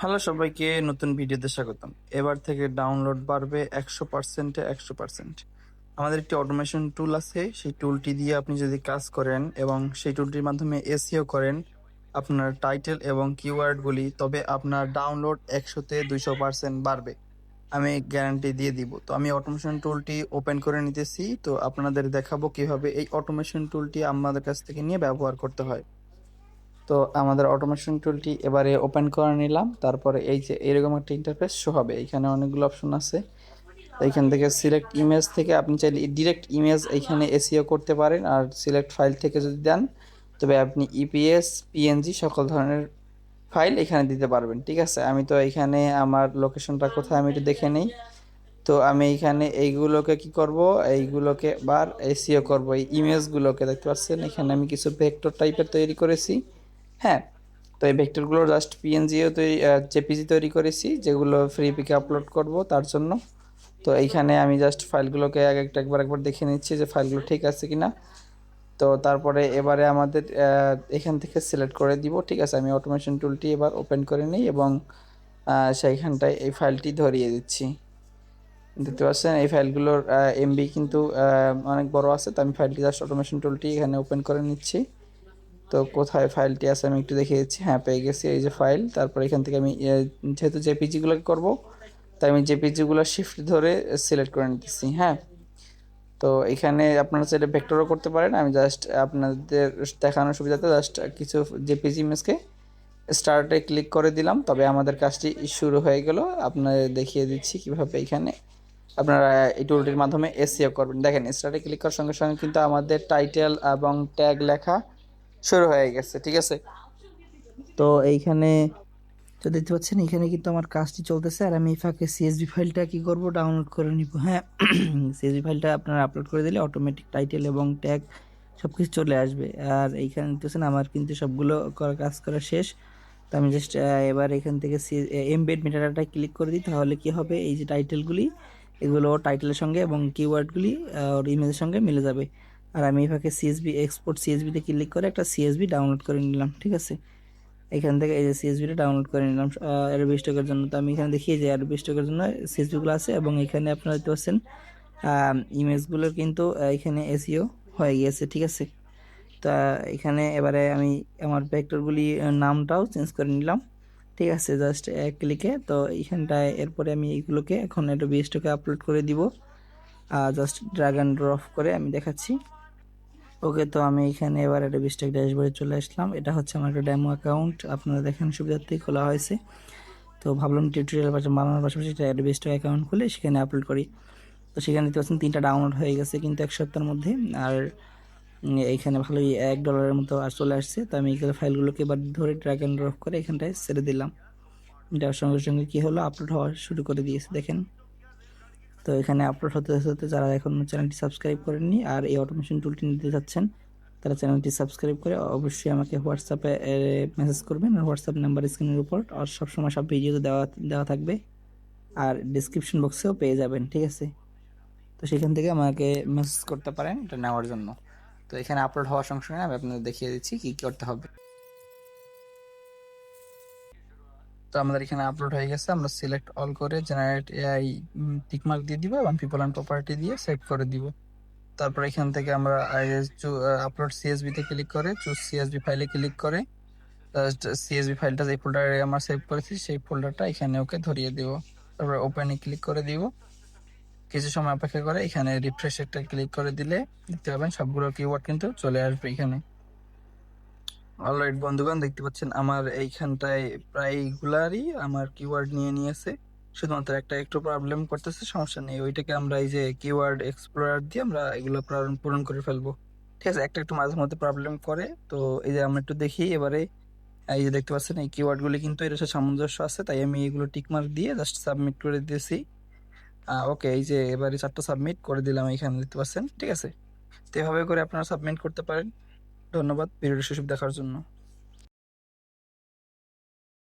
Hello সবাইকে, নতুন ভিডিওতে স্বাগতম। এবার থেকে ডাউনলোড বাড়বে একশো পার্সেন্টে একশো পার্সেন্ট আমাদের একটি অটোমেশন টুল আছে, সেই টুলটি দিয়ে আপনি যদি কাজ করেন এবং সেই টুলটির মাধ্যমে এসিও করেন, আপনার টাইটেল এবং কিওয়ার্ডগুলি তবে আপনার ডাউনলোড একশোতে দুইশো পার্সেন্ট বাড়বে। আমি গ্যারান্টি দিয়ে দিব। তো আমি অটোমেশন টুলটি ওপেন করে নিতেছি। তো আপনাদের দেখাবো কীভাবে এই অটোমেশন টুলটি আমাদের কাছ থেকে নিয়ে ব্যবহার করতে হয়। তো আমাদের অটোমেশন টুলটি এবারে ওপেন করে নিলাম। তারপরে এই যে এরকম একটা ইন্টারফেস শো হবে। এখানে অনেকগুলো অপশন আছে। এইখান থেকে সিলেক্ট ইমেজ থেকে আপনি চাইলে ডিরেক্ট ইমেজ এইখানে এসিও করতে পারেন আর সিলেক্ট ফাইল থেকে যদি দেন, তবে আপনি ইপিএস পিএনজি সকল ধরনের ফাইল এখানে দিতে পারবেন। ঠিক আছে? আমি তো এখানে আমার লোকেশনটা কোথায় আমি একটু দেখে নেই। তো আমি এখানে এইগুলোকে কি করব? এইগুলোকে বার এসিও করব। এই ইমেজগুলোকে দেখতে পাচ্ছেন? এখানে আমি কিছু ভেক্টর টাইপের তৈরি করেছি। হ্যাঁ তো এই ভেক্টরগুলো জাস্ট পিএনজিও তৈরি জেপিজি তৈরি করেছি, যেগুলো ফ্রি পিকে আপলোড করব তার জন্য। তো এইখানে আমি জাস্ট ফাইলগুলোকে এক একটা একবার একবার দেখে নিচ্ছি যে ফাইলগুলো ঠিক আছে কি না তো তারপরে এবারে আমাদের এখান থেকে সিলেক্ট করে দিব, ঠিক আছে? আমি অটোমেশন টুলটি এবার ওপেন করে নিই এবং সেইখানটায় এই ফাইলটি ধরিয়ে দিচ্ছি। দেখতে পাচ্ছেন? এই ফাইলগুলোর এমবি কিন্তু অনেক বড় আছে, তো আমি ফাইলটি জাস্ট অটোমেশন টুলটি এখানে ওপেন করে নিচ্ছি। তো কোথায় ফাইলটি আছে আমি একটু দেখে দিচ্ছি। হ্যাঁ পেয়ে গেছি এই যে ফাইল তারপর এখান থেকে আমি যেহেতু জেপিজিগুলোকে করব, তাই আমি জেপিজিগুলো শিফট ধরে সিলেক্ট করে নিতেছি হ্যাঁ। তো এখানে আপনারা চাইলে ভেক্টরও করতে পারেন। আমি জাস্ট আপনাদের দেখানোর সুবিধাতে জাস্ট কিছু জেপিজি ইমেজকে স্টার্টে ক্লিক করে দিলাম। তবে আমাদের কাজটি শুরু হয়ে গেল। আপনাদের দেখিয়ে দিচ্ছি কীভাবে এখানে আপনারা এই টুলটির মাধ্যমে এসিও করবেন। দেখেন স্টার্টে ক্লিক করার সঙ্গে সঙ্গে কিন্তু আমাদের টাইটেল এবং ট্যাগ লেখা শুরু হয়ে গেছে, ঠিক আছে? তো এইখানে, তো দেখতে পাচ্ছেন এখানে কিন্তু আমার কাজটি চলতেছে, আর আমি এই ফাঁকে সিএসবি ফাইলটা কি করব ডাউনলোড করে নিব। হ্যাঁ সিএসবি ফাইলটা আপনারা আপলোড করে দিলে অটোমেটিক টাইটেল এবং ট্যাগ সব কিছু চলে আসবে। আর এইখানে দেখতেছেন, আমার কিন্তু সবগুলো করা, কাজ করা শেষ। তো আমি জাস্ট এবার এখান থেকে সি এমবেড মেটাডাটা ক্লিক করে দিই, তাহলে কি হবে? এই যে টাইটেলগুলি এগুলো টাইটেলের সঙ্গে এবং কিওয়ার্ডগুলি ওর ইমেজের সঙ্গে মিলে যাবে। আর আমি এই ফাঁকে সিএসবি এক্সপোর্ট সিএসবিতে ক্লিক করে একটা সিএসবি ডাউনলোড করে নিলাম, ঠিক আছে? এখান থেকে এই যে সিএসবিটা ডাউনলোড করে নিলাম অ্যারোবি স্টকের জন্য। তো আমি এখানে দেখিয়ে যে অ্যারোবি স্টকের জন্য সিএসবিগুলো আছে এবং এখানে আপনারা দেখতে পাচ্ছেন ইমেজগুলোর কিন্তু এখানে এসিও হয়ে গিয়েছে, ঠিক আছে? তা এখানে এবারে আমি আমার ভেক্টরগুলি নামটাও চেঞ্জ করে নিলাম, ঠিক আছে? জাস্ট এক ক্লিকে তো এইখানটায় এরপরে আমি এইগুলোকে এখন একটু বিএসটকে আপলোড করে দিব। জাস্ট ড্রাগ অ্যান্ড ড্রপ করে আমি দেখাচ্ছি। ওকে, তো আমি এখানে এবার একটা বিস্টেক ড্যাশবোর্ডে চলে আসলাম। এটা হচ্ছে আমার একটা ডেমো অ্যাকাউন্ট আপনারা দেখেন সুবিধার্থেই খোলা হয়েছে। তো ভাবলাম টিউটোরিয়াল বানানোর পাশাপাশি একটা অ্যাডোবিস্টক অ্যাকাউন্ট খুলে সেখানে আপলোড করি। তো সেখানে দেখতে পাচ্ছেন তিনটা ডাউনলোড হয়ে গেছে কিন্তু এক সপ্তাহের মধ্যে। আর এইখানে ভালোই এক ডলারের মতো আর চলে আসছে। তো আমি এখানে ফাইলগুলোকে এবার ধরে ট্র্যাক অ্যান্ড ড্রপ করে এখানটায় ছেড়ে দিলাম। এটার সঙ্গে সঙ্গে কী হলো? আপলোড হওয়া শুরু করে দিয়েছে, দেখেন। তো এখানে আপলোড হতে হতে যারা এখন চ্যানেলটি সাবস্ক্রাইব করেননি আর এই অটোমেশন টুলটি নিতে চাচ্ছেন তারা চ্যানেলটি সাবস্ক্রাইব করে অবশ্যই আমাকে হোয়াটসঅ্যাপে মেসেজ করবেন। আর হোয়াটসঅ্যাপ নাম্বার স্ক্রিনের উপর আর সবসময় সব ভিডিওতে দেওয়া দেওয়া থাকবে আর ডিসক্রিপশন বক্সেও পেয়ে যাবেন, ঠিক আছে? তো সেখান থেকে আমাকে মেসেজ করতে পারেন এটা নেওয়ার জন্য। তো এখানে আপলোড হওয়ার সঙ্গে সঙ্গে আমি আপনাদের দেখিয়ে দিচ্ছি কী করতে হবে। তো আমাদের এখানে আপলোড হয়ে গেছে। আমরা সিলেক্ট অল করে জেনারেট এআই টিকমার্ক দিয়ে দিব এবং পিপল অ্যান্ড প্রপার্টি দিয়ে সেভ করে দিব। তারপর এখান থেকে আমরা আপলোড সিএসবিতে ক্লিক করে চুজ সিএসবি ফাইলে ক্লিক করে জাস্ট সিএসবি ফাইলটা যে ফোল্ডারে আমরা সেভ করেছি, সেই ফোল্ডারটা এখানে ওকে ধরিয়ে দিব। তারপর ওপেনে ক্লিক করে দিব। কিছু সময় অপেক্ষা করে এখানে রিফ্রেশ একটা ক্লিক করে দিলে দেখতে পাবেন সবগুলো কিওয়ার্ড কিন্তু চলে আসবে এখানে। অলরাইট বন্ধুগণ, দেখতে পাচ্ছেন আমার এইখানটায় প্রায়গুলারই আমার কিওয়ার্ড নিয়ে নিয়েছে। শুধুমাত্র একটা একটু প্রবলেম করতেছে, সমস্যা নেই। ওইটাকে আমরা এই যে কিওয়ার্ড এক্সপ্লোরার দিয়ে আমরা এগুলো পূরণ করে ফেলব। ঠিক আছে, একটা একটু মাঝে মধ্যে প্রবলেম করে। তো এই যে আমরা একটু দেখি, এবারে এই যে দেখতে পাচ্ছেন, এই কিওয়ার্ডগুলি কিন্তু এর সাথে সামঞ্জস্য আছে, তাই আমি এগুলো টিকমার্ক দিয়ে জাস্ট সাবমিট করে দিয়েছি। ওকে এই যে এবারে চারটা সাবমিট করে দিলাম এখানে, দেখতে পাচ্ছেন, ঠিক আছে? তো এভাবে করে আপনারা সাবমিট করতে পারেন। ধন্যবাদ। ভিডিওটি শেষ দেখার জন্য।